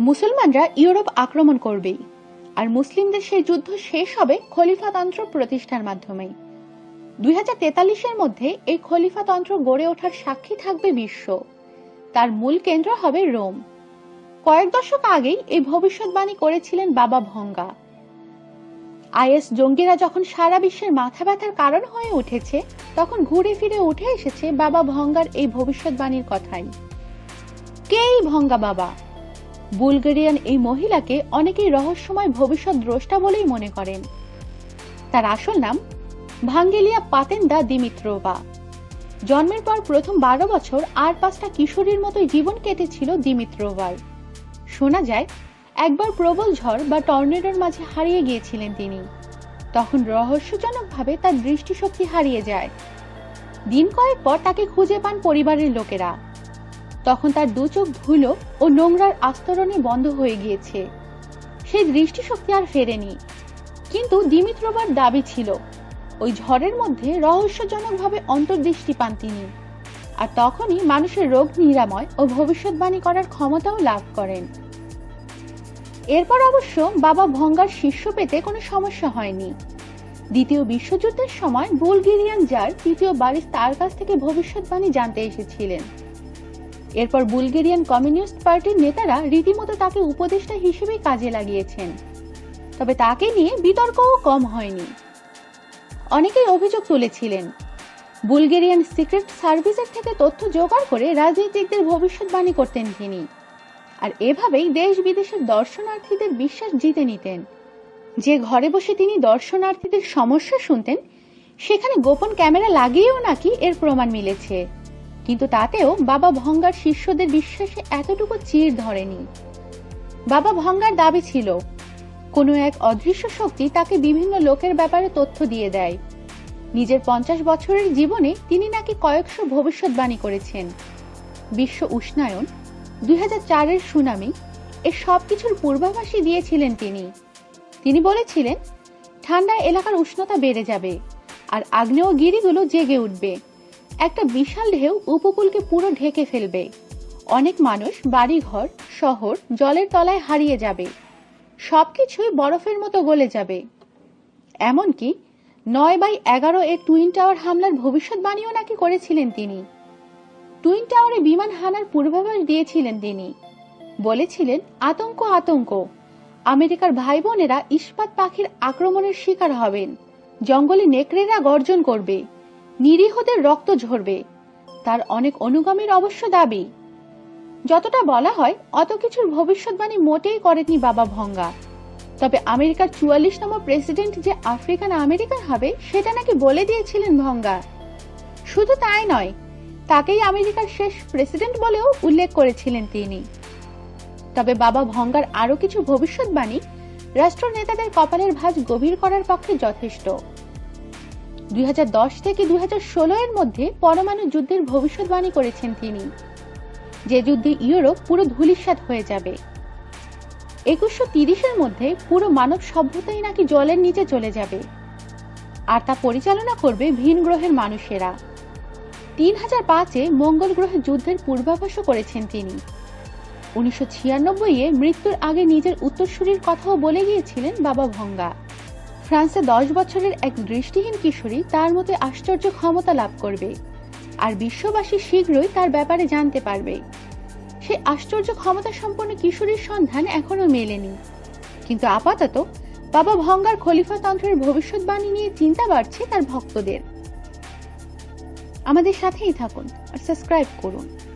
মুসলমানরা ইউরোপ আক্রমণ করবেই। আর মুসলিমদের সেই যুদ্ধ শেষ হবে খলিফাতন্ত্র প্রতিষ্ঠার মাধ্যমেই। দুই এর মধ্যে এই খলিফাতন্ত্র গড়ে ওঠার সাক্ষী থাকবে বিশ্ব। তার মূল কেন্দ্র হবে রোম। কয়েক দশক আগেই এই ভবিষ্যৎবাণী করেছিলেন বাবা ভঙ্গা। আইএস জঙ্গিরা যখন সারা বিশ্বের মাথা ব্যথার কারণ হয়ে উঠেছে, তখন ঘুরে ফিরে উঠে এসেছে বাবা ভঙ্গার এই ভবিষ্যৎবাণীর কথাই। কে ভঙ্গা বাবা? বুলগেরিয়ান এই মহিলাকে অনেকেই রহস্যময় ভবিষ্যৎ দ্রষ্টা বলেই মনে করেন। তার আসল নাম ভাঙ্গেলিয়া পাতেন্দা দিমিত্রোভা জন্মের পর প্রথম বারো বছর আর পাঁচটা কিশোরীর মতোই জীবন কেটেছিল দিমিত্রোভার শোনা যায়, একবার প্রবল ঝড় বা টর্নেডোর মাঝে হারিয়ে গিয়েছিলেন তিনি। তখন রহস্যজনকভাবে তার দৃষ্টিশক্তি হারিয়ে যায়। দিন কয়েক পর তাকে খুঁজে পান পরিবারের লোকেরা। তখন তার দু চোখ ধুলো ও নোংরার আস্তরণে বন্ধ হয়ে গিয়েছে। সেই দৃষ্টিশক্তি আর ফেরেনি। কিন্তু দিমিত্রবার দাবি ছিল, ওই ঝড়ের মধ্যে রহস্যজনকভাবে অন্তর্দৃষ্টি পান তিনি। আর তখনই মানুষের রোগ নিরাময় ও ভবিষ্যৎবাণী করার ক্ষমতাও লাভ করেন। এরপর অবশ্য বাবা ভঙ্গার শিষ্য পেতে কোনো সমস্যা হয়নি। দ্বিতীয় বিশ্বযুদ্ধের সময় বুলগেরিয়ান জার তৃতীয় বারিস তার কাছ থেকে ভবিষ্যৎবাণী জানতে এসেছিলেন। এরপর বুলগেরিয়ান কমিউনিস্ট পার্টির নেতারা রীতিমতো তাকে উপদেষ্টা হিসেবে কাজে লাগিয়েছেন। তবে তাকে নিয়ে বিতর্কও কম হয়নি। অনেকেই অভিযোগ তুলেছিলেন, বুলগেরিয়ান সিক্রেট সার্ভিসের থেকে তথ্য জোগাড় করে রাজনীতিকদের ভবিষ্যৎবাণী করতেন তিনি। আর এভাবেই দেশ বিদেশের দর্শনার্থীদের বিশ্বাস জিতে নিতেন। যে ঘরে বসে তিনি দর্শনার্থীদের সমস্যা শুনতেন, সেখানে গোপন ক্যামেরা লাগিয়েও নাকি এর প্রমাণ মিলেছে। কিন্তু তাতেও বাবা ভঙ্গার শিষ্যদের বিশ্বাসে এতটুকু চির ধরেনি। বাবা ভঙ্গার দাবি ছিল, কোনো এক অদৃশ্য শক্তি তাকে বিভিন্ন লোকের ব্যাপারে তথ্য দিয়ে দেয়। নিজের পঞ্চাশ বছরের জীবনে তিনি নাকি কয়েকশো ভবিষ্যৎবাণী করেছেন। বিশ্ব উষ্ণায়ন, দুই চারের সুনামি, এ সব কিছুর পূর্বাভাসই দিয়েছিলেন তিনি। তিনি বলেছিলেন ঠান্ডা এলাকার উষ্ণতা বেড়ে যাবে, আর আগ্নেয়গিরিগুলো জেগে উঠবে। একটা বিশাল ঢেউ উপকূলকে পুরো ঢেকে ফেলবে। অনেক মানুষ বাড়িঘর, শহর, জলের তলায় হারিয়ে যাবে। সবকিছুই বরফের মতো গলে যাবে। এমনকি নয় বাই এগারো এর টুইন টাওয়ার হামলার ভবিষ্যৎবাণীও নাকি করেছিলেন তিনি। টুইন টাওয়ারে বিমান হানার পূর্বাভাস দিয়েছিলেন তিনি। বলেছিলেন, আতঙ্ক আতঙ্ক। আমেরিকার ভাই বোনেরা ইস্পাত পাখির আক্রমণের শিকার হবেন। জঙ্গলে নেকড়েরা গর্জন করবে। নিরীহদের রক্ত ঝরবে। তার অনেক অনুগামীর অবশ্য দাবি। যতটা বলা হয়, অত কিছুর ভবিষ্যৎবাণী মোটেই করেনি বাবা ভঙ্গা। তবে আমেরিকার চুয়াল্লিশ নম্বর প্রেসিডেন্ট যে আফ্রিকান আমেরিকান হবে, সেটা নাকি বলে দিয়েছিলেন ভঙ্গা। শুধু তাই নয়, তাকেই আমেরিকার শেষ প্রেসিডেন্ট বলেও উল্লেখ করেছিলেন তিনি। তবে বাবা ভঙ্গার আরও কিছু ভবিষ্যৎবাণী রাষ্ট্র নেতাদের কপালের ভাঁজ গভীর করার পক্ষে যথেষ্ট। দুই হাজার দশ থেকে দুই হাজার ষোলো এর মধ্যে পরমাণু যুদ্ধের ভবিষ্যৎবাণী করেছেন তিনি। যে যুদ্ধে ইউরোপ পুরো ধূলিসাৎ হয়ে যাবে। একুশশো তিরিশের মধ্যে পুরো মানব সভ্যতাই নাকি জলের নিচে চলে যাবে। আর তা পরিচালনা করবে ভিন গ্রহের মানুষেরা। তিন হাজার পাঁচে মঙ্গল গ্রহে যুদ্ধের পূর্বাভাসও করেছেন তিনি। উনিশশো ছিয়ানব্বই এ মৃত্যুর আগে নিজের উত্তরসূরির কথাও বলে গিয়েছিলেন বাবা ভঙ্গা। ফ্রান্সে দশ বছরের এক দৃষ্টিহীন কিশোরী তার মতে আশ্চর্য ক্ষমতা লাভ করবে আর বিশ্ববাসী শীঘ্রই তার ব্যাপারে জানতে পারবে। সে আশ্চর্য ক্ষমতা সম্পন্ন কিশোরীর সন্ধান এখনও মেলেনি। কিন্তু আপাতত বাবা ভঙ্গার খলিফাতন্ত্রের ভবিষ্যৎবাণী নিয়ে চিন্তা বাড়ছে তার ভক্তদের। আমাদের সাথেই থাকুন আর সাবস্ক্রাইব করুন।